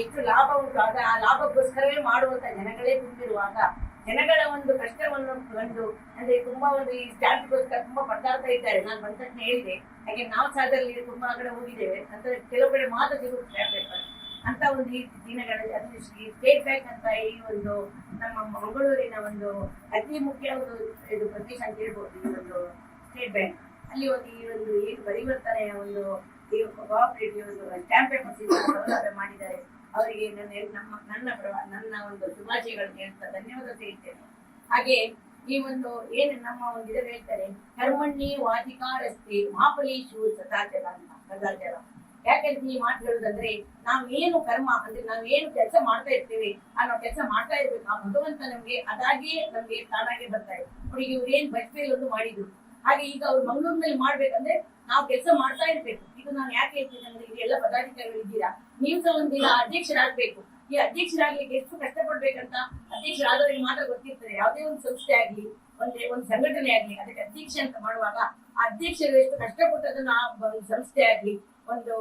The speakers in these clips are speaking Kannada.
ಎಷ್ಟು ಲಾಭ ಉಂಟು ಆಗ ಆ ಲಾಭಕ್ಕೋಸ್ಕರವೇ ಮಾಡುವಂತ ಜನಗಳೇ ತುಂಬಿರುವಾಗ, ಜನಗಳ ಒಂದು ಕಷ್ಟವನ್ನು ಕಂಡು, ಅಂದ್ರೆ ತುಂಬಾ ಒಂದು ಈ ಸ್ಟ್ಯಾಂಪ್ಗೋಸ್ಕರ ತುಂಬಾ ಪಡ್ತಾ ಇದ್ದಾರೆ. ನಾನು ಬಂದ ತಕ್ಷಣ ಹೇಳಿದೆ ಹಾಗೆ ನಾವು ಸಾಧಲ್ಲಿ ತುಂಬಾ ಕಡೆ ಹೋಗಿದ್ದೇವೆ, ಅಂತ ಕೆಲವು ಕಡೆ ಮಾತ್ರ ಸಿಗುತ್ತೆ ಪೇಪರ್ ಅಂತ ಒಂದು ಈ ದಿನಗಳಲ್ಲಿ ಅದು ಸ್ಟೇಟ್ ಬ್ಯಾಂಕ್ ಅಂತ ಈ ಒಂದು ನಮ್ಮ ಮಂಗಳೂರಿನ ಒಂದು ಅತಿ ಮುಖ್ಯ ಒಂದು ಇದು ಪ್ರದೇಶ ಅಂತ ಹೇಳ್ಬೋದು, ಈ ಒಂದು ಸ್ಟೇಟ್ ಬ್ಯಾಂಕ್ ಅಲ್ಲಿ ಒಂದು ಈ ಒಂದು ಏನು ಪರಿವರ್ತನೆಯ ಒಂದು ಕೋಆಪರೇಟಿವ್ ಸ್ಟ್ಯಾಂಪ್ ಪೇಪರ್ ಮಾಡಿದ್ದಾರೆ. ಅವರಿಗೆ ನನ್ನ ನಮ್ಮ ನನ್ನ ನನ್ನ ಒಂದು ಶುಭಾಶಯಗಳನ್ನು ಹೇಳ್ತಾ ಧನ್ಯವಾದ ಹೇಳ್ತೇನೆ ಹಾಗೆ ಈ ಒಂದು ಏನು ನಮ್ಮ ಒಂದು ಇದನ್ನು ಹೇಳ್ತಾರೆ, ಕರ್ಮಣ್ಣಿ ವಾಧಿಕಾರಸ್ತಿ ಮಹಾಫಲೇಶು ಸದಾಚಾರ ಅಂತ ಸದಾಚಾರ ಯಾಕಂದ್ರೆ ಈ ಮಾತು ಹೇಳುದಂದ್ರೆ ನಾವು ಏನು ಕರ್ಮ ಅಂದ್ರೆ ನಾವು ಏನು ಕೆಲಸ ಮಾಡ್ತಾ ಇರ್ತೇವೆ, ಆ ನಾವು ಕೆಲಸ ಮಾಡ್ತಾ ಇರ್ಬೇಕು. ಆ ಭಗವಂತ ನಮ್ಗೆ ಅದಾಗಿಯೇ ನಮ್ಗೆ ತಾನಾಗೆ ಬರ್ತಾರೆ. ನೋಡಿ, ಇವ್ರು ಏನ್ ಬಜ್ಪೇಲ್ ಒಂದು ಮಾಡಿದ್ರು. ಹಾಗೆ ಈಗ ಅವ್ರು ಮಂಗಳೂರಿನಲ್ಲಿ ಮಾಡ್ಬೇಕಂದ್ರೆ ನಾವು ಕೆಲಸ ಮಾಡ್ತಾ ಇರ್ಬೇಕು. ಇದು ನಾನು ಯಾಕೆ ಹೇಳ್ತೀನಿ ಅಂದ್ರೆ ಎಲ್ಲ ಪದಾಧಿಕಾರಿಗಳು ಇದ್ದೀರಾ? ನೀವು ಸಹ ಒಂದು ಈಗ ಅಧ್ಯಕ್ಷರಾಗ್ಬೇಕು. ಈ ಅಧ್ಯಕ್ಷರಾಗ್ಲಿಕ್ಕೆ ಎಷ್ಟು ಕಷ್ಟಪಡ್ಬೇಕಂತ ಅಧ್ಯಕ್ಷರಾದವರಿಗೆ ಮಾತ್ರ ಗೊತ್ತಿರ್ತದೆ. ಯಾವುದೇ ಒಂದು ಸಂಸ್ಥೆ ಆಗ್ಲಿ, ಒಂದೇ ಒಂದು ಸಂಘಟನೆ ಆಗ್ಲಿ, ಅದಕ್ಕೆ ಅಧ್ಯಕ್ಷ ಅಂತ ಮಾಡುವಾಗ ಅಧ್ಯಕ್ಷರು ಎಷ್ಟು ಕಷ್ಟಪಟ್ಟದನ್ನ ಆ ಸಂಸ್ಥೆ ಆಗ್ಲಿ ಒಂದು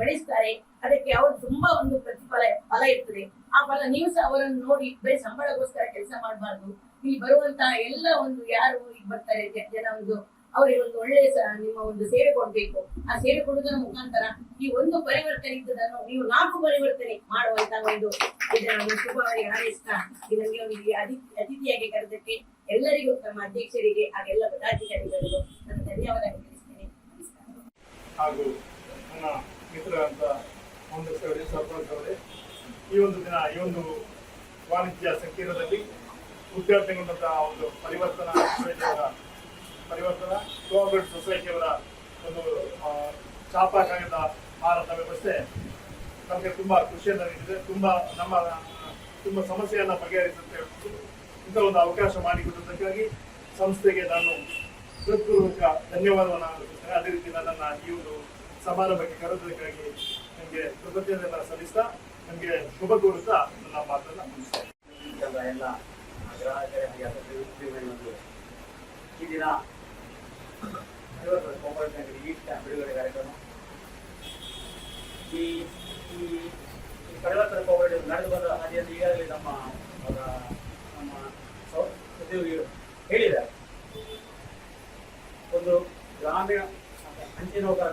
ಬೆಳೆಸ್ತಾರೆ. ಅದಕ್ಕೆ ಅವರು ತುಂಬಾ ಒಂದು ಪ್ರತಿಫಲ, ಫಲ ಇರ್ತದೆ. ಆ ಫಲ ನೀವು ಸಹ ಅವರನ್ನು ನೋಡಿ ಬರೀ ಸಂಬಳಗೋಸ್ಕರ ಕೆಲಸ ಮಾಡಬಾರ್ದು. ಇಲ್ಲಿ ಬರುವಂತಹ ಎಲ್ಲ ಒಂದು ಯಾರು ಈಗ ಬರ್ತಾರೆ, ಜನ ಒಂದು ಒಂದು ಒಳ್ಳೆಯ ಸ- ನಿಮ್ಮ ಒಂದು ಸೇವೆ ಕೊಡ್ಬೇಕು. ಆ ಸೇವೆ ಕೊಡುವುದರ ಮುಖಾಂತರ ಈ ಒಂದು ಪರಿವರ್ತನೆ ಇದ್ದದನ್ನು ನೀವು ನಾಲ್ಕು ಪರಿವರ್ತನೆ ಮಾಡುವಂತ ಒಂದು ಇದನ್ನು ಶುಭವಾಗಿ ಹಾರೈಸ್ತಾ ಇದನ್ನು ಇಲ್ಲಿ ಅತಿ, ಅತಿಥಿಯಾಗಿ ಕರೆದಕ್ಕೆ ಎಲ್ಲರಿಗೂ, ನಮ್ಮ ಅಧ್ಯಕ್ಷರಿಗೆ ಹಾಗೆಲ್ಲ ಪದಾಧಿಕಾರಿಗಳಿಗೂ ನಾನು ಧನ್ಯವಾದ ತಿಳಿಸ್ತೇನೆ. ಹಾಗೂ ನನ್ನ ಮಿತ್ರರಂತ ಒಂದು ಅವರೇ ಸರ್ಪಂಚ್ ಅವರೇ. ಈ ಒಂದು ದಿನ, ಈ ಒಂದು ವಾಣಿಜ್ಯ ಸಂಕೀರ್ಣದಲ್ಲಿ ಉದ್ಘಾಟನೆಗೊಂಡಂತಹ ಒಂದು ಪರಿವರ್ತನಾ ಪರಿವರ್ತನಾ? ಕೋಆಪರೇಟಿವ್ ಸೊಸೈಟಿಯವರ ಒಂದು ಭಾರತ ಮಾರಾಟ ವ್ಯವಸ್ಥೆ ನಮಗೆ ತುಂಬ ಖುಷಿಯನ್ನು ನೀಡಿದೆ ತುಂಬ ನಮ್ಮ ತುಂಬ ಸಮಸ್ಯೆಯನ್ನು ಬಗೆಹರಿಸುತ್ತೆ ಇಂಥ ಒಂದು ಅವಕಾಶ ಮಾಡಿಕೊಟ್ಟದಕ್ಕಾಗಿ ಸಂಸ್ಥೆಗೆ ನಾನು ಹೃತ್ಪೂರ್ವಕ ಧನ್ಯವಾದವನ್ನು ಅರ್ಪಿಸ್ತೇನೆ ಅದೇ ರೀತಿ ನನ್ನನ್ನು ಈ ಒಂದು ಸಮಾರಂಭಕ್ಕೆ ಕರೆದಕ್ಕಾಗಿ ನನಗೆ ಕೃತಜ್ಞತೆಯನ್ನು ಸಲ್ಲಿಸ್ತಾ ನನಗೆ ಶುಭ ಕೋರುತ್ತಾ ನನ್ನ ಮಾತನ್ನು ಮುಗಿಸ್ತೇನೆ. ಎಲ್ಲ ಎಲ್ಲ ಗ್ರಾಹಕರೇ ಹಾಗೆ ಅಥವಾ ಉದ್ಯಮಿಗಳು ಈ ದಿನ ಈ ಈ ಈ ನಮ್ಮ ನಮ್ಮ ಒಂದು ಗ್ರಾಮೀಣ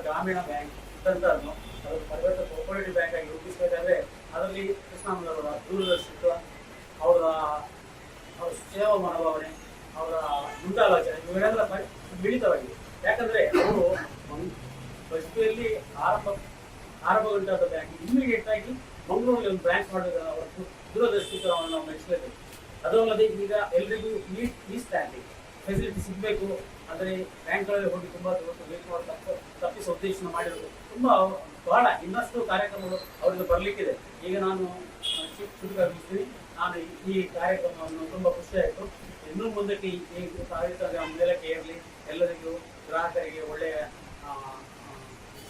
ಗ್ರಾಮೀಣ ಬ್ಯಾಂಕ್ ಅದು ಕೋಆಪರೇಟಿವ್ ಬ್ಯಾಂಕ್ ಆಗಿ ರೂಪಿಸಬೇಕಾದ್ರೆ ಅದರಲ್ಲಿ ಅವರ ಅವರ ಸೇವಾ ಮನೋಭಾವನೆ ಅವರ ಮುಂದಾಲೋಚನೆ ಇವೆಲ್ಲ ಪರಿ- ಮಿಳಿತವಾಗಿದೆ ಯಾಕಂದ್ರೆ ಅವರು ಬಸ್ಪಿಯಲ್ಲಿ ಆರಂಭ ಆರಂಭಗೊಂಡಾದ ಬ್ಯಾಂಕ್ ಇಮಿಡಿಯೇಟ್ ಆಗಿ ಮಂಗಳೂರಲ್ಲಿ ಒಂದು ಬ್ರಾಂಚ್ ಮಾಡಬೇಕನ್ನೋ ಅವರ ದು- ದೂರದರ್ಶಿತ್ವವನ್ನು ನಾವು ಮೆಚ್ಚಲೇಬೇಕು ಅದು ಈಗ ಎಲ್ರಿಗೂ ಈ ಈ ಸ್ಟ್ಯಾಂಡಿಂಗ್ ಫೆಸಿಲಿಟಿ ಸಿಗಬೇಕು. ಅಂದರೆ ಬ್ಯಾಂಕ್ಗಳಲ್ಲಿ ಹೋಗಿ ತುಂಬ ದೊಡ್ಡ ವೇಟ್ ಮಾಡಿ ತಪ್ಪ ಮಾಡಿರೋದು ತುಂಬ ಬಹಳ ಇನ್ನಷ್ಟು ಕಾರ್ಯಕ್ರಮಗಳು ಅವರಿಂದ ಬರಲಿಕ್ಕಿದೆ. ಈಗ ನಾನು ಚುಟುಕಾಗಿರ್ತೀನಿ ನಾನು ಈ- ಕಾರ್ಯಕ್ರಮವನ್ನು ತುಂಬ ಖುಷಿಯಾಯಿತು ಇನ್ನೂ ಮುಂದಕ್ಕೆ ಈ ಮೇಲಕ್ಕೆ ಇರಲಿ, ಎಲ್ಲರಿಗೂ ಗ್ರಾಹಕರಿಗೆ ಒಳ್ಳೆಯ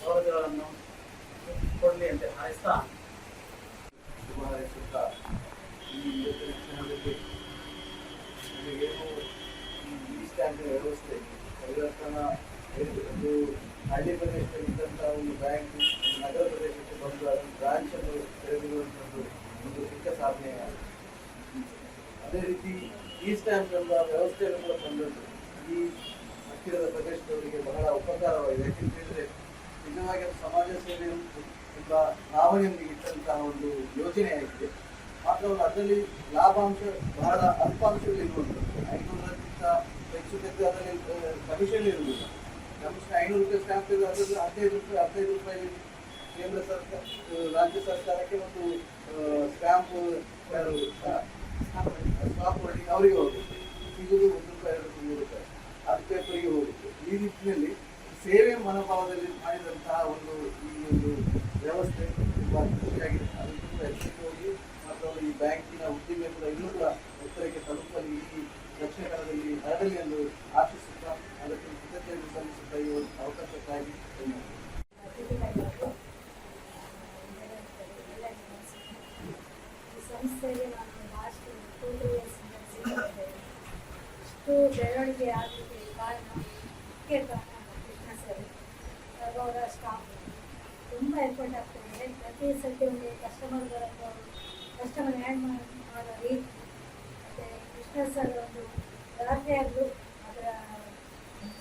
ಸೌಲಭ್ಯಗಳನ್ನು ಕೊಡಲಿ ಅಂತ ಹಾಯಿಸ್ತಾ ವ್ಯವಸ್ಥೆ ಪರಿವರ್ತನಾ ಒಂದು ಹಳ್ಳಿ ಪ್ರದೇಶದಲ್ಲಿ ಇದ್ದಂಥ ಒಂದು ಬ್ಯಾಂಕ್ ನಗರ ಪ್ರದೇಶಕ್ಕೆ ಬಂದು ಬ್ರಾಂಚ್ ಅನ್ನು ತೆರೆದಿರುವಂಥದ್ದು ಒಂದು ಚಿಕ್ಕ ಸಾಧನೆ ಅದೇ ರೀತಿ ಈ ಸ್ಟ್ಯಾಂಪ್ ಎಂಬ ವ್ಯವಸ್ಥೆಯನ್ನು ಕೂಡ ಬಂದದ್ದು ಈ ಹತ್ತಿರದ ಪ್ರದೇಶದವರಿಗೆ ಬಹಳ ಉಪಕಾರವಾಗಿದೆ. ಯಾಕೆಂತ ಹೇಳಿದ್ರೆ ನಿಜವಾಗಿ ಸಮಾಜ ಸೇವೆ ಎಂಬ ಭಾವನೆಯೊಂದಿಗೆ ಇಟ್ಟಂತಹ ಒಂದು ಯೋಜನೆಯಾಗಿದೆ. ಮಾತ್ರವಲ್ಲ ಅದರಲ್ಲಿ ಲಾಭಾಂಶ, ಬಹಳ ಅಲ್ಪಾಂಶಗಳಿರುವಂಥದ್ದು. ಐನೂರಕ್ಕಿಂತ ಹೆಚ್ಚು ತೆಗೆದು ಅದರಲ್ಲಿ ಕಮಿಷನ್ ಇರುವುದಿಲ್ಲ. ಕಮಿಷನ್ ಐನೂರು ರೂಪಾಯಿ ಸ್ಟ್ಯಾಂಪ್ ತೆಗೆದು ಅದರಲ್ಲಿ ಹದಿನೈದು ರೂಪಾಯಿ ಹದಿನೈದು ರೂಪಾಯಿ ಕೇಂದ್ರ ಸರ್ಕಾರ ರಾಜ್ಯ ಸರ್ಕಾರಕ್ಕೆ ಮತ್ತು ಸ್ಟ್ಯಾಂಪ್ ಸ್ಟಾಪ್ ಅವರಿಗೆ ಹೋಗುತ್ತೆ. ಸಿಗುವುದು ಒಂದು ರೂಪಾಯಿ, ಎರಡು ಮೂರು ರೂಪಾಯಿ. ಅದು ಪೇಪರಿಗೆ ಹೋಗುತ್ತೆ. ಈ ನಿಟ್ಟಿನಲ್ಲಿ ಸೇವೆ ಮನೋಭಾವದಲ್ಲಿ ಮಾಡಿದಂತಹ ಒಂದು ಈ ಒಂದು ವ್ಯವಸ್ಥೆ ತುಂಬಾ ಖುಷಿಯಾಗಿದೆ ಅದು ತುಂಬ ಹೆಚ್ಚಿಗೆ ಹೋಗಿ ಮತ್ತು ಅವರು ಈ ಬ್ಯಾಂಕಿನ ಉದ್ದಿಮೆ ಕೂಡ ಇನ್ನೂ ಕೂಡ ಎತ್ತರಕ್ಕೆ ತಲುಪಲಿ ಈ ದಕ್ಷಿಣ ಕನ್ನಡದಲ್ಲಿ ಹರಡಲಿ ಎಂದು ಆಶಿಸುತ್ತಾ ಅದಕ್ಕೆ ಕೃತಜ್ಞತೆ ಸಲ್ಲಿಸುತ್ತಾ ಈ ಒಂದು ಅವಕಾಶಕ್ಕಾಗಿ ಧನ್ಯವಾದ ಈ ಸಂಸ್ಥೆಗೆ ನಾನು ಲಾಸ್ಟ್ ಟೂ ತ್ರೀ ಇಯರ್ಸ್ ಇಷ್ಟು ಬೆಳವಣಿಗೆ ಆಗಲಿಕ್ಕೆ ಕಾರಣ ಮುಖ್ಯ ಕಾರಣ ಕೃಷ್ಣ ಸರ್ ಅವರ ಸ್ಟಾಫ್ ತುಂಬ ಎಫರ್ಟ್ ಆಗ್ತದೆ ಪ್ರತಿ ಸತಿ ಒಂದು ಕಸ್ಟಮರ್ಗಳನ್ನು ಕಸ್ಟಮರ್ ಆ್ಯಡ್ ಮಾಡೋ ಮತ್ತು ಕೃಷ್ಣ ಸರ್ ಒಂದು ರಾತ್ರಿಯಾಗಲೂ ಅದರ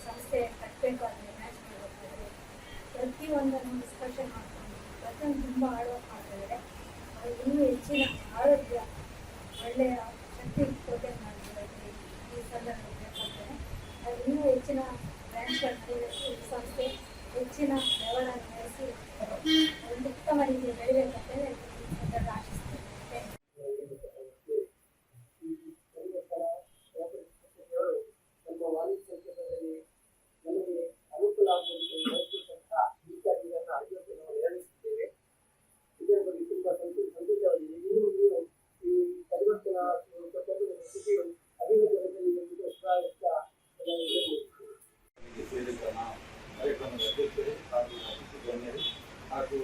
ಸಂಸ್ಥೆ ಕಟ್ಟಬೇಕು ಅಂದರೆ ಮ್ಯಾಚ್ ಮಾಡಬೇಕಾದ್ರೆ ಪ್ರತಿಯೊಂದನ್ನು ಡಿಸ್ಕಷನ್ ಮಾಡಿಕೊಂಡು ಪ್ರತಿಯೊಂದು ತುಂಬ ಆಳ್ವಕ್ ಮಾಡ್ತಿದ್ದಾರೆ. ಅವರು ಇನ್ನೂ ಹೆಚ್ಚಿನ ಆರೋಗ್ಯ, ಒಳ್ಳೆಯ ಶಕ್ತಿ ಕೊಟ್ಟೆ ಮಾಡ್ತಾರೆ ಈ ಸಂದರ್ಭದಲ್ಲಿ ಹೇಳ್ತಾರೆ. ಅದು ಇನ್ನೂ ಹೆಚ್ಚಿನ ಬ್ರ್ಯಾಂಚ್ಗಳನ್ನು ಈ ಸಂಸ್ಥೆ ಹೆಚ್ಚಿನ ವ್ಯವಹಾರ ನಡೆಸಿ ಒಂದು ಉತ್ತಮ ರೀತಿಯಲ್ಲಿ ಬೆಳಿಬೇಕಂತೇಳಿ ಈ ಸಂದರ್ಭ ಆಶಿಸ್ತೇನೆ ನಮ್ಮ ವಾಣಿಜ್ಯ ಕ್ಷೇತ್ರದಲ್ಲಿ ನಮಗೆ ಅನುಕೂಲ ಆಗುವಂತೆ ನೋಡ್ತಿರ್ತಕ್ಕಂಥ ಈ ಕಾರ್ಯಗಳನ್ನು ಇವತ್ತು ನಾವು ನಿರ್ವಹಿಸುತ್ತೇವೆ ಇದರ ಬಗ್ಗೆ ತುಂಬಾ ಸಂತೋಷ ಸಂತೋಷವಾಗಿದೆ ನೀವು ನೀವು ಈ ಪರಿವರ್ತನಾ ಸ್ಥಿತಿಯು ಅಭಿವೃದ್ಧಿ ಹೊಂದಲಿ ಎಂದು ಉತ್ಸಾಹದಿಂದ ಎಲ್ಲರೂ ಹೇಳ್ಬೋದು. ಈ ಸೇರಿದ ನಾವು ಕಾರ್ಯಕ್ರಮದ ಅಧ್ಯಕ್ಷರೇ ಹಾಗೂ ಅತಿಥಿ ಗಣ್ಯರು ಹಾಗೂ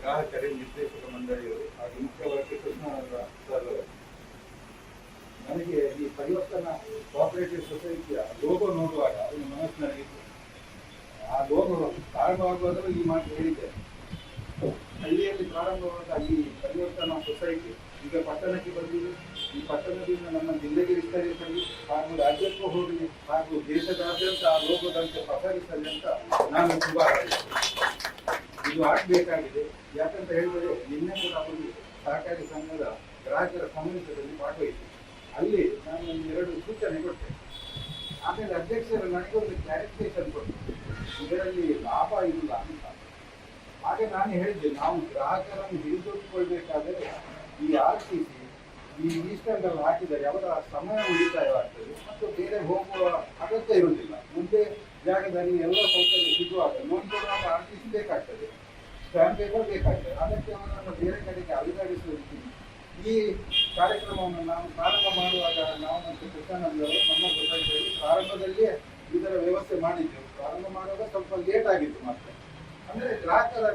ಗ್ರಾಹಕರೇ ನಿರ್ದೇಶಕ ಮಂಡಳಿಯವರು ಹಾಗೂ ಮುಖ್ಯವಾಗಿ ಕೃಷ್ಣಾನಂದ ಸರ್ ಅವರು. ನನಗೆ ಈ ಪರಿವರ್ತನಾ ಕೋಆಪರೇಟಿವ್ ಸೊಸೈಟಿಯ ಲೋಗೋ ನೋಡುವಾಗ ಅದನ್ನು ಮನಸ್ಸಿನಲ್ಲಿತ್ತು ಆ ಲೋಗೋ ಪ್ರಾರಂಭವಾಗುವಾಗಲೂ ಈ ಮಾತು ಹೇಳಿದೆ ಹಳ್ಳಿಯಲ್ಲಿ ಪ್ರಾರಂಭವಾದ ಈ ಪರಿವರ್ತನಾ ಸೊಸೈಟಿ ಈಗ ಪಟ್ಟಣಕ್ಕೆ ಬಂದಿದೆ. ಈ ಪಟ್ಟಣದಿಂದ ನಮ್ಮ ಜಿಲ್ಲೆಗೆ ವಿಸ್ತರಿಸಲಿ, ಹಾಗೂ ರಾಜ್ಯಕ್ಕೂ ಹೋಗಲಿ ಹಾಗೂ ದೇಶದಾದ್ಯಂತ ಆ ಲೋಗೋದಂತೆ ಪಸರಿಸಲಿ ಅಂತ ನಾನು ತುಂಬ ಇದು ಆಗಬೇಕಾಗಿದೆ. ಯಾಕಂತ ಹೇಳಿದರೆ, ನಿನ್ನೆ ಕೂಡ ಒಂದು ಸಹಕಾರಿ ಸಂಘದ ಗ್ರಾಹಕರ ಸಮಾವೇಶದಲ್ಲಿ ಭಾಗವಹಿಸಿ ಅಲ್ಲಿ ನಾನು ಎರಡು ಸೂಚನೆ ಕೊಟ್ಟೆ. ಆಮೇಲೆ ಅಧ್ಯಕ್ಷರು ನನಗೊಂದು ಕ್ಲಾರಿಫಿಕೇಶನ್ ಕೊಟ್ಟರು ಇದರಲ್ಲಿ ಲಾಭ ಇಲ್ಲ ಅಂತ. ಹಾಗೆ ನಾನು ಹೇಳಿದ್ದೆ, ನಾವು ಗ್ರಾಹಕರನ್ನು ಹಿಡಿದಿಟ್ಟುಕೊಳ್ಬೇಕಾದ್ರೆ ಈ ಆರ್ ಟಿ ಸಿ ಈ ಈಸ್ಟರ್ನಲ್ಲಿ ಹಾಕಿದರೆ ಅವರ ಸಮಯ ಉಳಿತಾಯವಾಗ್ತದೆ ಮತ್ತು ಬೇರೆ ಹೋಗುವ ಅಗತ್ಯ ಇರುವುದಿಲ್ಲ. ಮುಂದೆ ಜಾಗದಲ್ಲಿ ಎಲ್ಲ ಸೌಕರ್ಯ ಸಿಗುವಾಗ ನೋಡಿಕೊಂಡಾಗ ಆರ್ ಟಿ ಸಿ ಬೇಕಾಗ್ತದೆ. ಸ್ಟ್ಯಾಂಪ್ ಪೇಪರ್ ಬೇಕಾಗ್ತದೆ. ಅದಕ್ಕೆ ಅವರನ್ನು ಬೇರೆ ಕಡೆಗೆ ಅಲುಗಾಡಿಸುವುದಕ್ಕೆ ಈ ಕಾರ್ಯಕ್ರಮವನ್ನು ನಾವು ಪ್ರಾರಂಭ ಮಾಡುವಾಗ ನಾವು ಮತ್ತು ಕೃಷ್ಣಾನಂದರು ನಮ್ಮ ಸೊಸೈಟಿಯಲ್ಲಿ ಪ್ರಾರಂಭದಲ್ಲಿಯೇ ಇದರ ವ್ಯವಸ್ಥೆ ಮಾಡಿದ್ದೆವು. ಪ್ರಾರಂಭ ಮಾಡುವಾಗ ಸ್ವಲ್ಪ ಲೇಟ್ ಆಗಿತ್ತು ಮಾತ್ರ. ಅಂದ್ರೆ ಗ್ರಾಹಕರ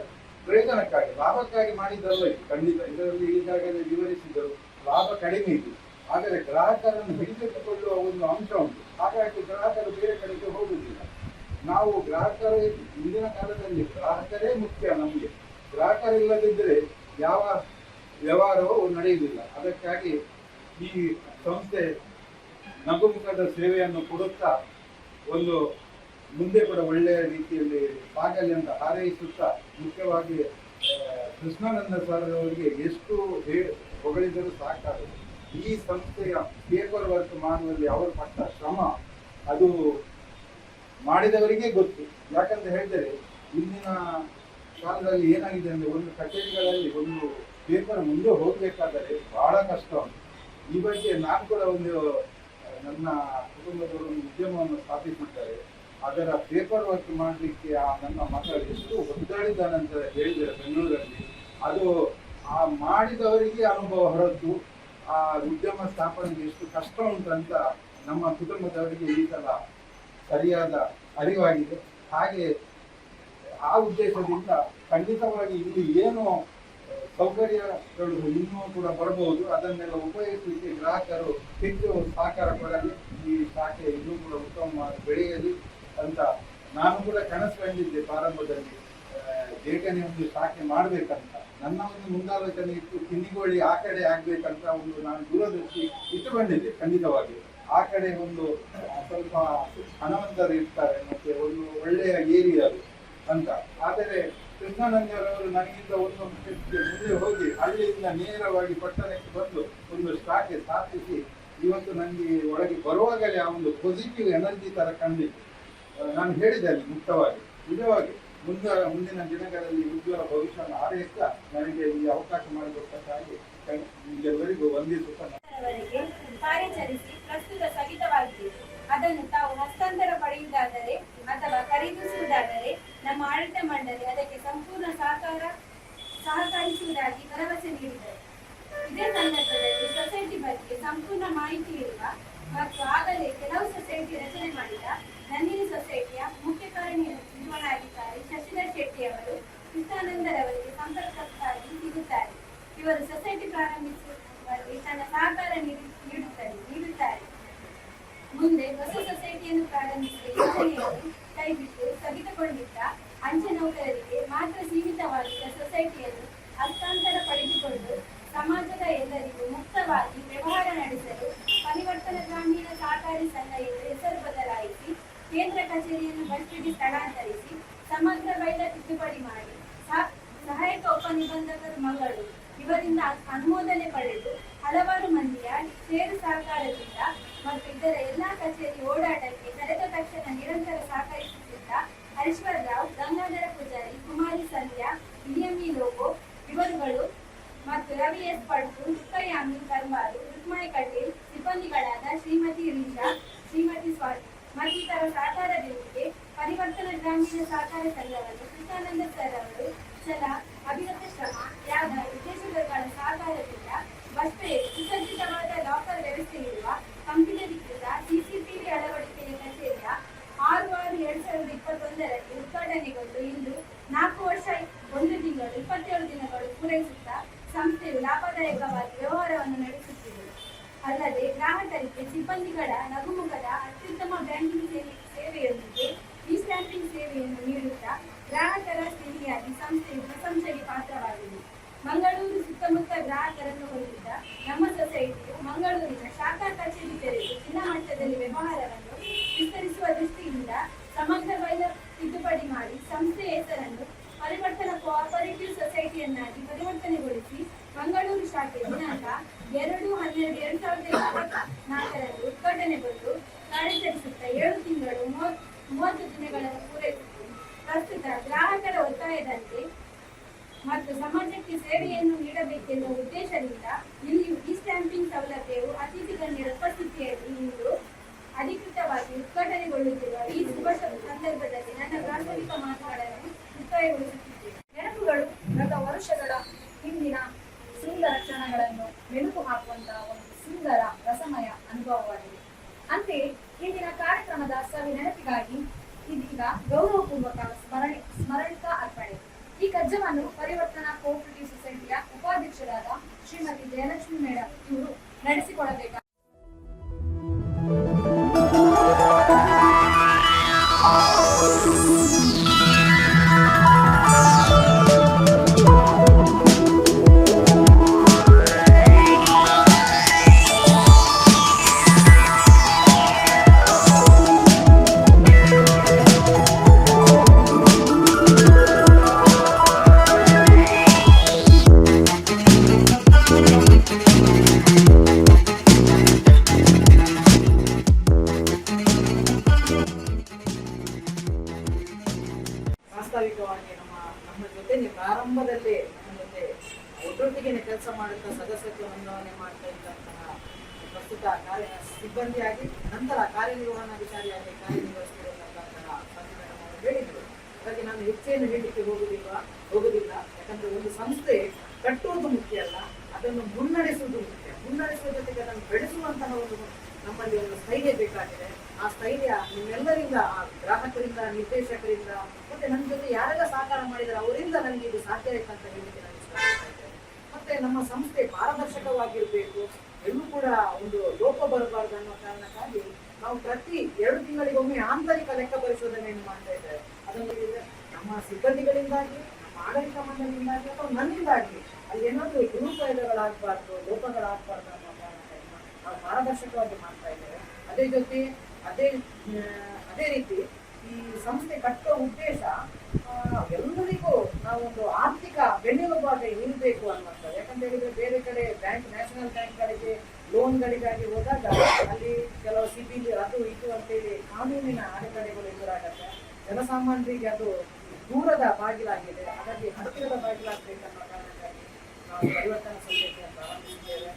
ಪ್ರಯೋಜನಕ್ಕಾಗಿ, ಲಾಭಕ್ಕಾಗಿ ಮಾಡಿದ್ದಲ್ಲ ಇದು? ಖಂಡಿತ. ಇದರಲ್ಲಿ ಈಗಾಗಲೇ ವಿವರಿಸಿದರು ಲಾಭ ಕಡಿಮೆ ಇದೆ. ಆದರೆ ಗ್ರಾಹಕರನ್ನು ಹಿಡಿದಿಟ್ಟುಕೊಳ್ಳುವ ಒಂದು ಅಂಶ ಉಂಟು. ಹಾಗಾಗಿ ಗ್ರಾಹಕರು ಬೇರೆ ಕಡೆಗೆ ಹೋಗುವುದಿಲ್ಲ. ನಾವು ಗ್ರಾಹಕರೇ ಇಂದಿನ ಕಾಲದಲ್ಲಿ ಗ್ರಾಹಕರೇ ಮುಖ್ಯ ನಮಗೆ. ಗ್ರಾಹಕರಿಲ್ಲದಿದ್ದರೆ ಯಾವ ವ್ಯವಹಾರವೂ ನಡೆಯುವುದಿಲ್ಲ. ಅದಕ್ಕಾಗಿ ಈ ಸಂಸ್ಥೆ ನಗುಮುಖದ ಸೇವೆಯನ್ನು ಕೊಡುತ್ತಾ ಒಂದು ಮುಂದೆ ಕೂಡ ಒಳ್ಳೆಯ ರೀತಿಯಲ್ಲಿ ಸಾಗಲಿ ಅಂತ ಹಾರೈಸುತ್ತಾ ಮುಖ್ಯವಾಗಿ ಕೃಷ್ಣಾನಂದ ಸರ್ ಅವರಿಗೆ ಎಷ್ಟು ಹೊಗಳಿದರೂ ಸಾಕಾಗದು. ಈ ಸಂಸ್ಥೆಯ ಪೇಪರ್ ವರ್ಕ್ ಮಾಡುವಲ್ಲಿ ಅವರು ಪಟ್ಟ ಶ್ರಮ ಅದು ಮಾಡಿದವರಿಗೆ ಗೊತ್ತು. ಯಾಕಂತ ಹೇಳಿದರೆ, ಇಂದಿನ ಕಾಲದಲ್ಲಿ ಏನಾಗಿದೆ ಅಂದರೆ ಒಂದು ಕಚೇರಿಗಳಲ್ಲಿ ಒಂದು ಪೇಪರ್ ಮುಂದೆ ಹೋಗಬೇಕಾದರೆ ಬಹಳ ಕಷ್ಟ ಈ ಬಗ್ಗೆ ನಾನು ಕೂಡ ಒಂದು ನನ್ನ ಕುಟುಂಬದವರು ಒಂದು ಉದ್ಯಮವನ್ನು ಸ್ಥಾಪಿಸಿದ್ದಾರೆ. ಅದರ ಪೇಪರ್ ವರ್ಕ್ ಮಾಡಲಿಕ್ಕೆ ಆ ನನ್ನ ಮಗ ಎಷ್ಟು ಒದ್ದಾಡಿದ ನಂತರ ಹೇಳಿದ್ದಾರೆ ಬೆಂಗಳೂರಲ್ಲಿ. ಅದು ಆ ಮಾಡಿದವರಿಗೆ ಅನುಭವ ಹೊರತು, ಆ ಉದ್ಯಮ ಸ್ಥಾಪನೆಗೆ ಎಷ್ಟು ಕಷ್ಟ ಉಂಟಂತ ನಮ್ಮ ಕುಟುಂಬದವರಿಗೆ ಈ ಸಲ ಸರಿಯಾದ ಅರಿವಾಗಿದೆ. ಹಾಗೆ ಆ ಉದ್ದೇಶದಿಂದ ಖಂಡಿತವಾಗಿ ಇಲ್ಲಿ ಏನು ಸೌಕರ್ಯಗಳು ಇನ್ನೂ ಕೂಡ ಬರಬಹುದು. ಅದನ್ನೆಲ್ಲ ಉಪಯೋಗಿಸಲಿಕ್ಕೆ ಗ್ರಾಹಕರು ಹೆಚ್ಚು ಸಹಕಾರ ಕೊಡಲಿ. ಈ ಶಾಖೆ ಇನ್ನೂ ಕೂಡ ಉತ್ತಮ ಬೆಳೆಯಲಿ ಅಂತ ನಾನು ಕೂಡ ಕನಸು ಕಂಡಿದ್ದೆ ಪ್ರಾರಂಭದಲ್ಲಿ. ಬೇಗನೆ ಒಂದು ಶಾಖೆ ಮಾಡಬೇಕಂತ. ನನ್ನ ಒಂದು ಮುಂದಾಲೋಚನೆ ಇತ್ತು ಕಿನ್ನಿಗೋಳಿ ಆ ಕಡೆ ಆಗ್ಬೇಕಂತ ಒಂದು ನಾನು ದೂರದೃಷ್ಟಿ ಇಟ್ಟುಕೊಂಡಿದ್ದೆ ಖಂಡಿತವಾಗಿ. ಆ ಕಡೆ ಒಂದು ಸ್ವಲ್ಪ ಹಣವಂತರು ಇರ್ತಾರೆ, ಮತ್ತೆ ಒಂದು ಒಳ್ಳೆಯ ಏರಿಯಾ ಅಂತ. ಆದರೆ ಕೃಷ್ಣಾನಂದರವರು ನನಗಿಂತ ಒಂದು ಮುಂದೆ ಹೋಗಿ ಹಳ್ಳಿಯಿಂದ ನೇರವಾಗಿ ಪಟ್ಟಣಕ್ಕೆ ಬಂದು ಒಂದು ಸ್ಟಾಕ್ ಸ್ಥಾಪಿಸಿ ಇವತ್ತು ನನಗೆ ಒಳಗೆ ಬರುವಾಗಲೇ ಆ ಒಂದು ಪಾಸಿಟಿವ್ ಎನರ್ಜಿ ತರ ಕಂಡಿತ್ತು. ನಾನು ಹೇಳಿದೆ ಅಲ್ಲಿ ಮುಕ್ತವಾಗಿ. ನಿಜವಾಗಿ ಮುಂದ ಮುಂದಿನ ದಿನಗಳಲ್ಲಿ ಉಜ್ವಲ ಭವಿಷ್ಯವನ್ನು ಹಾರೈಸ್ತಾ ನನಗೆ ಈ ಅವಕಾಶ ಮಾಡಿಕೊಟ್ಟಕ್ಕಾಗಿ ಎಲ್ಲರಿಗೂ ವಂದಿಸುತ್ತಾ ಪ್ರಸ್ತುತ ಸ್ಥಗಿತವಾಗಿದೆ ಅದನ್ನು ತಾವು ಹಸ್ತಾಂತರ ಪಡೆಯುವುದಾದರೆ ಅಥವಾ ಖರೀದಿಸುವುದಾದರೆ, ನಮ್ಮ ಆಡಳಿತ ಮಂಡಳಿ ಅದಕ್ಕೆ ಸಂಪೂರ್ಣ ಸಹಕಾರ ಸಹಕರಿಸುವುದಾಗಿ ಭರವಸೆ ನೀಡಿದರು ಇದೇ ಸಂದರ್ಭದಲ್ಲಿ ಸೊಸೈಟಿ ಬಗ್ಗೆ ಸಂಪೂರ್ಣ ಮಾಹಿತಿ ಇರುವ ಮತ್ತು ಆಗಲೇ ಕೆಲವು ಸೊಸೈಟಿ ರಚನೆ ಮಾಡಿದ ನಂದಿನಿ ಸೊಸೈಟಿಯ ಮುಖ್ಯ ಕಾರ್ಯನಿರ್ವಹಣಾಧಿಕಾರಿ ಶಶಿಧರ್ ಶೆಟ್ಟಿ ಅವರು ಕೃಷ್ಣಾನಂದರವರಿಗೆ ಸಂಪರ್ಕಕ್ಕಾಗಿ ಸಿಗುತ್ತಾರೆ. ಇವರು ಸೊಸೈಟಿ ಪ್ರಾರಂಭಿಸುವಲ್ಲಿ ತನ್ನ ಸಹಕಾರ ನೀಡಿ- ನೀಡುತ್ತಾರೆ ನೀಡುತ್ತಾರೆ. ಮುಂದೆ ಹೊಸ ಸೊಸೈಟಿಯನ್ನು ಪ್ರಾರಂಭಿಸುವ ಯೋಜನೆಯನ್ನು ಕೈಬಿಟ್ಟು ಸ್ಥಗಿತಗೊಂಡಿದ್ದ ಅಂಚೆ ನೌಕರರಿಗೆ ಮಾತ್ರ ಸೀಮಿತವಾಗಿದ್ದ ಸೊಸೈಟಿಯನ್ನು ಹಸ್ತಾಂತರ ಪಡೆದುಕೊಂಡು ಸಮಾಜದ ಎಲ್ಲರಿಗೂ ಮುಕ್ತವಾಗಿ ವ್ಯವಹಾರ ನಡೆಸಲು ಪರಿವರ್ತನ ಗ್ರಾಮೀಣ ಸಹಕಾರಿ ಸಂಘ ಎಂದು ಹೆಸರು ಬದಲಾಯಿಸಿ ಕೇಂದ್ರ ಕಚೇರಿಯನ್ನು ಬಸ್ಟಿಗೆ ಸ್ಥಳಾಂತರಿಸಿ ಸಮಗ್ರ ಬೈಲ ತಿದ್ದುಪಡಿ ಮಾಡಿ ಸಹ- ಸಹಾಯಕ ಉಪನಿಬಂಧಕರು ಮಗಳು ಇವರಿಂದ ಅನುಮೋದನೆ ಪಡೆದು ಹಲವಾರು ಮಂದಿಯ ಷೇರು ಸಹಕಾರದಿಂದ ಮತ್ತು ಇದರ ಎಲ್ಲಾ ಕಚೇರಿ ಓಡಾಟಕ್ಕೆ ಕರೆದ ತಕ್ಷಣ ನಿರಂತರ ಸಹಕರಿಸುತ್ತಿದ್ದ ಹರೀಶ್ವರ್ ರಾವ್ ಗಂಗಾಧರ ಪೂಜಾರಿ ಕುಮಾರಿ ಇಎಂಇ ಲೋಗೋ ಇವರುಗಳು ಮತ್ತು ರವಿ ಎಸ್ ಪಡ್ಕು ಮುಕ್ತಯಾಮಿ ಕರ್ಮಾರು ರುಕ್ಮಣಿ ಕಟೀಲ್, ಸಿಬ್ಬಂದಿಗಳಾದ ಶ್ರೀಮತಿ ರೀಶಾ ಶ್ರೀಮತಿ ಸ್ವಾತಿ, ಮತ್ತಿತರ ಸಹಕಾರದೊಂದಿಗೆ ಪರಿವರ್ತನಾ ಗ್ರಾಮೀಣ ಸಹಕಾರ ಸಂಘವನ್ನು ಕೃಷ್ಣಾನಂದ ಸರ್ ಅವರು, ಛಲ, ಅಭಿವೃದ್ಧಿ ಶ್ರಮ, ತ್ಯಾಗ, ಉದ್ದೇಶಗಳ ಸಹಕಾರದಿಂದ ಬಸ್ಪೆ ಸುಸಜ್ಜಿತವಾದ ಲಾಕರ್ ವ್ಯವಸ್ಥೆ ಇರುವ ಕಂಪ್ಯೂಟರೀಕೃತ ಸಿಸಿಟಿವಿ ಅಳವಡಿಕೆಯ ಕಚೇರಿಯ ಆರು ಆರು ಎರಡ್ ಸಾವಿರದ ಇಪ್ಪತ್ತೊಂದರಲ್ಲಿ ಉದ್ಘಾಟನೆಗೊಂಡು ಇಂದು ನಾಲ್ಕು ವರ್ಷ ಒಂದು ತಿಂಗಳು, ಇಪ್ಪತ್ತೇಳು ದಿನಗಳು ಪೂರೈಸುತ್ತಾ ಸಂಸ್ಥೆಯು ಲಾಭದಾಯಕವಾಗಿ ವ್ಯವಹಾರವನ್ನು ನಡೆಸುತ್ತಿದೆ. ಅಲ್ಲದೆ ಗ್ರಾಹಕರಿಗೆ ಸಿಬ್ಬಂದಿಗಳ ನಗುಮುಖದ ಅತ್ಯುತ್ತಮ ಬ್ಯಾಂಕಿಂಗ್ ಸೇವೆ, ಸೇವೆಯೊಂದಿಗೆ ಈ ಸ್ಟ್ಯಾಂಪಿಂಗ್ ಸೇವೆಯನ್ನು ನೀಡುತ್ತಾ ಗ್ರಾಹಕರ ಸ್ನೇಹಿಯಾಗಿ ಸಂಸ್ಥೆಯು ಪ್ರಶಂಸೆಗೆ ಪಾತ್ರವಾಗಿದೆ. ಮಂಗಳೂರು ಸುತ್ತಮುತ್ತ ಗ್ರಾಹಕರನ್ನು ಹೊಂದಿದ್ದ ನಮ್ಮ ಸೊಸೈಟಿಯು ಮಂಗಳೂರಿನ ಶಾಖಾ ಕಚೇರಿ ತೆರೆದು ಜಿಲ್ಲಾ ಮಟ್ಟದಲ್ಲಿ ವ್ಯವಹಾರವನ್ನು ವಿಸ್ತರಿಸುವ ದೃಷ್ಟಿಯಿಂದ ಸಮಗ್ರ ತಿದ್ದುಪಡಿ ಮಾಡಿ ಸಂಸ್ಥೆಯ ಹೆಸರನ್ನು ಸೊಸೈಟಿಯನ್ನಾಗಿ ಪರಿವರ್ತನೆಗೊಳಿಸಿ ಮಂಗಳೂರು ಶಾಖೆ ದಿನಾಂಕ ಎರಡು ಹನ್ನೆರಡು ಎರಡ್ ಸಾವಿರದ ನಾಲ್ಕರಲ್ಲಿ ಉದ್ಘಾಟನೆಗೊಂಡು ಕಾರ್ಯಾಚರಿಸುತ್ತಾ ಏಳು ತಿಂಗಳು ಮೂವತ್- ಮೂವತ್ತು ದಿನಗಳನ್ನು ಪೂರೈಸಿತು. ಪ್ರಸ್ತುತ ಗ್ರಾಹಕರ ಒತ್ತಾಯದಂತೆ ಮತ್ತು ಸಮಾಜಕ್ಕೆ ಸೇವೆಯನ್ನು ನೀಡಬೇಕೆಂಬ ಉದ್ದೇಶದಿಂದ ಇಲ್ಲಿ ಈ ಸ್ಟ್ಯಾಂಪಿಂಗ್ ಸೌಲಭ್ಯವು ಅತಿಥಿ ಗಣ್ಯರ ಉಪಸ್ಥಿತಿಯಲ್ಲಿ ಇಂದು ಅಧಿಕೃತವಾಗಿ ಉದ್ಘಾಟನೆಗೊಳ್ಳುತ್ತಿರುವ ಈ ಶುಭ ಸಂದರ್ಭದಲ್ಲಿ ನನ್ನ ಪ್ರಾಥಮಿಕ ಮಾತುಗಳನ್ನು ಮುಕ್ತಾಯಗೊಳಿಸುತ್ತಿದ್ದೇನೆ. ನೆನಪುಗಳು ಗತ ವರ್ಷಗಳ ಹಿಂದಿನ ಸುಂದರ ಕ್ಷಣಗಳನ್ನು ಮೆಲುಕು ಹಾಕುವಂತಹ ಒಂದು ಸುಂದರ ರಸಮಯ ಅನುಭವವಾಗಿದೆ. ಅಂತೆಯೇ ಇಂದಿನ ಕಾರ್ಯಕ್ರಮದ ಸವಿ ನೆನಪಿಗಾಗಿ ಇದೀಗ ಗೌರವಪೂರ್ವಕ ಸ್ಮರಣೆ, ಸ್ಮರಣಿಕ ಅರ್ಪಣೆ. ಈ ಕಜ್ಜವನ್ನು ಪರಿವರ್ತನಾ ಕೋಆಪರೇಟಿವ್ ಸೊಸೈಟಿಯ ಉಪಾಧ್ಯಕ್ಷರಾದ ಶ್ರೀಮತಿ ಜಯಲಕ್ಷ್ಮಿ ಮೇಡಮ್ ಇವರು ನಡೆಸಿಕೊಡಬೇಕಾದ ನಾನು ಹೆಚ್ಚೇನು ಹೇಳಲಿಕ್ಕೆ ಹೋಗುದಿಲ್ಲ ಹೋಗುದಿಲ್ಲ. ಯಾಕಂದ್ರೆ ಒಂದು ಸಂಸ್ಥೆ ಕಟ್ಟುವುದು ಮುಖ್ಯ ಅಲ್ಲ, ಅದನ್ನು ಮುನ್ನಡೆಸುವುದು ಮುಖ್ಯ. ಮುನ್ನಡೆಸುವ ಜೊತೆಗೆ ಅದನ್ನು ಬೆಳೆಸುವಂತಹ ಒಂದು ನಮ್ಮಲ್ಲಿ ಒಂದು ಸ್ಥೈರ್ಯ ಬೇಕಾಗಿದೆ. ಆ ಸ್ಥೈರ್ಯ ನಿಮ್ಮೆಲ್ಲರಿಂದ, ಆ ಗ್ರಾಹಕರಿಂದ, ನಿರ್ದೇಶಕರಿಂದ, ಮತ್ತೆ ನನ್ನ ಜೊತೆ ಯಾರೆಲ್ಲ ಸಹಕಾರ ಮಾಡಿದರೆ, ಅವರಿಂದ ನನಗೆ ಇದು ಸಾಧ್ಯ ಆಯ್ತು ಅಂತ ಹೇಳಲಿಕ್ಕೆ ನಾನು ಮತ್ತೆ ನಮ್ಮ ಸಂಸ್ಥೆ ಪಾರದರ್ಶಕವಾಗಿರಬೇಕು, ಎಲ್ಲೂ ಕೂಡ ಒಂದು ಲೋಪ ಬರಬಾರ್ದು ಅನ್ನೋ ಕಾರಣಕ್ಕಾಗಿ ನಾವು ಪ್ರತಿ ಎರಡು ತಿಂಗಳಿಗೊಮ್ಮೆ ಆಂತರಿಕ ಲೆಕ್ಕ ಪರಿಶೋಧನೆಯನ್ನು ಮಾಡ್ತಾ ಇದ್ದೇವೆ. ಅದನ್ನು ನಮ್ಮ ಸಿಬ್ಬಂದಿಗಳಿಂದಾಗಿ ನಮ್ಮ ಆಡಳಿತ ಮಂಡಳಿಯಿಂದಾಗಿ ಅಥವಾ ನನ್ನಿಂದಾಗಿ ಅಲ್ಲಿ ಏನಾದರೂ ದುರುಪಯೋಗಗಳಾಗಬಾರ್ದು ಲೋಪಗಳಾಗಬಾರ್ದು ಅನ್ನೋ ಕಾರಣ ನಾವು ಪಾರದರ್ಶಕವಾಗಿ ಮಾಡ್ತಾ ಇದ್ದೇವೆ. ಅದೇ ಜೊತೆ ಅದೇ ಅದೇ ರೀತಿ ಈ ಸಂಸ್ಥೆ ಕಟ್ಟುವ ಉದ್ದೇಶ ಎಲ್ಲರಿಗೂ ನಾವೊಂದು ಆರ್ಥಿಕ ಬೆನ್ನೆಲುಬಾಗಿ ಇರಬೇಕು ಅನ್ನುವಂಥದ್ದು. ಯಾಕಂತ ಹೇಳಿದ್ರೆ ಬೇರೆ ಕಡೆ ಬ್ಯಾಂಕ್, ನ್ಯಾಷನಲ್ ಬ್ಯಾಂಕ್ಗಳಿಗೆ, ಲೋನ್ಗಳಿಗಾಗಿ ಹೋದಾಗ ಅಲ್ಲಿ ಕೆಲವು ಸಿಬಿಲ್ ಅದು ಇದು ಅಂತೇಳಿ ಕಾನೂನಿನ ಅಡೆತಡೆಗಳು ಎದುರಾಗತ್ತೆ. ಜನಸಾಮಾನ್ಯರಿಗೆ ಅದು ದೂರದ ಬಾಗಿಲಾಗಿದೆ. ಹಾಗಾಗಿ ಹತ್ತಿರದ ಬಾಗಿಲಾಗಬೇಕನ್ನೋ ಕಾರಣಕ್ಕಾಗಿ ನಾವು ಪರಿವರ್ತನಾ ಸೊಸೈಟಿಯನ್ನು ಪ್ರಾರಂಭಿಸಿದ್ದೇವೆ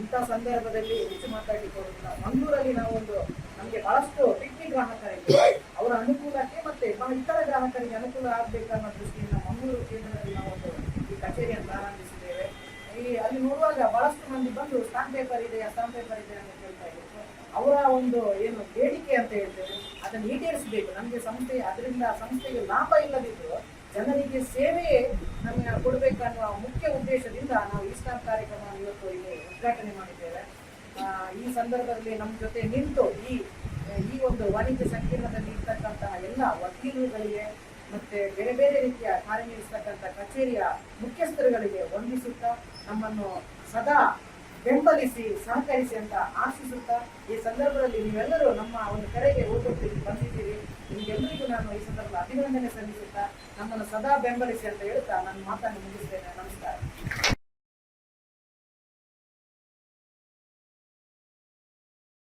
ಇಂಥ ಸಂದರ್ಭದಲ್ಲಿ ಹೆಚ್ಚು ಮಾತಾಡಲಿಕ್ಕೆ ಹೋಗುದಿಲ್ಲ ಮಂಗಳೂರಲ್ಲಿ ನಾವೊಂದು ನಮಗೆ ಬಹಳಷ್ಟು ಪಿಕ್ನಿಕ್ ಗ್ರಾಹಕರಿಗೆ ಅವರ ಅನುಕೂಲಕ್ಕೆ ಮತ್ತೆ ಇತರ ಗ್ರಾಹಕರಿಗೆ ಅನುಕೂಲ ಆಗಬೇಕನ್ನೋ ದೃಷ್ಟಿಯಿಂದ ಮಂಗಳೂರು ಕೇಂದ್ರದಲ್ಲಿ ನಾವೊಂದು ಈ ಕಚೇರಿಯನ್ನು ಪ್ರಾರಂಭಿಸಿದ್ದೇವೆ ಈ, ಅಲ್ಲಿ ನೋಡುವಾಗ ಬಹಳಷ್ಟು ಮಂದಿ ಬಂದು ಸ್ಟಾಂಪ್ ಪೇಪರ್ ಇದೆ ಸ್ಟಾಂಪ್ ಪೇಪರ್ ಇದೆ ಅಂತ ಕೇಳ್ತಾ ಇದ್ರು. ಅವರ ಒಂದು ಏನು ಬೇಡಿಕೆ ಅಂತ ಹೇಳ್ತೇವೆ. ಅದನ್ನು ಈಡೇರಿಸಬೇಕು. ನಮಗೆ ಸಂಸ್ಥೆ ಅದರಿಂದ ಸಂಸ್ಥೆಗೆ ಲಾಭ ಇಲ್ಲದಿದ್ರು ಜನರಿಗೆ ಸೇವೆಯೇ ನಮಗೆ ಕೊಡಬೇಕನ್ನುವ ಮುಖ್ಯ ಉದ್ದೇಶದಿಂದ ನಾವು ಸ್ಟಾಂಪ್ ಕಾರ್ಯಕ್ರಮವನ್ನು ಇವತ್ತು ಇಲ್ಲಿ ಉದ್ಘಾಟನೆ ಮಾಡಿದ್ದೇವೆ. ಈ ಸಂದರ್ಭದಲ್ಲಿ ನಮ್ಮ ಜೊತೆ ನಿಂತು ಈ ಈ ಒಂದು ವಾಣಿಜ್ಯ ಸಂಕೀರ್ಣದಲ್ಲಿ ಇರ್ತಕ್ಕಂತಹ ಎಲ್ಲ ವಕೀಲರುಗಳಿಗೆ ಮತ್ತೆ ಬೇರೆ ಬೇರೆ ರೀತಿಯ ಕಾರ್ಯನಿರ್ವಹಿಸ್ತಕ್ಕಂಥ ಕಚೇರಿ ಕಚೇರಿಯ ಮುಖ್ಯಸ್ಥರುಗಳಿಗೆ ವಂದಿಸುತ್ತಾ ನಮ್ಮನ್ನು ಸದಾ ಬೆಂಬಲಿಸಿ, ಸಹಕರಿಸಿ ಅಂತ ಆಶಿಸುತ್ತಾ ಈ ಸಂದರ್ಭದಲ್ಲಿ ನೀವೆಲ್ಲರೂ ನಮ್ಮ ಒಂದು ಕರೆಗೆ ಓದೋದಕ್ಕೆ ಬಂದಿದ್ದೀರಿ. ನಿಮಗೆಲ್ಲರಿಗೂ ನಾನು ಈ ಸಂದರ್ಭದಲ್ಲಿ ಅಭಿನಂದನೆ ಸಲ್ಲಿಸುತ್ತಾ ನಮ್ಮನ್ನು ಸದಾ ಬೆಂಬಲಿಸಿ ಅಂತ ಹೇಳುತ್ತಾ ನನ್ನ ಮಾತನ್ನು ಮುಗಿಸ್ತೇನೆ. ನಮಸ್ಕಾರ.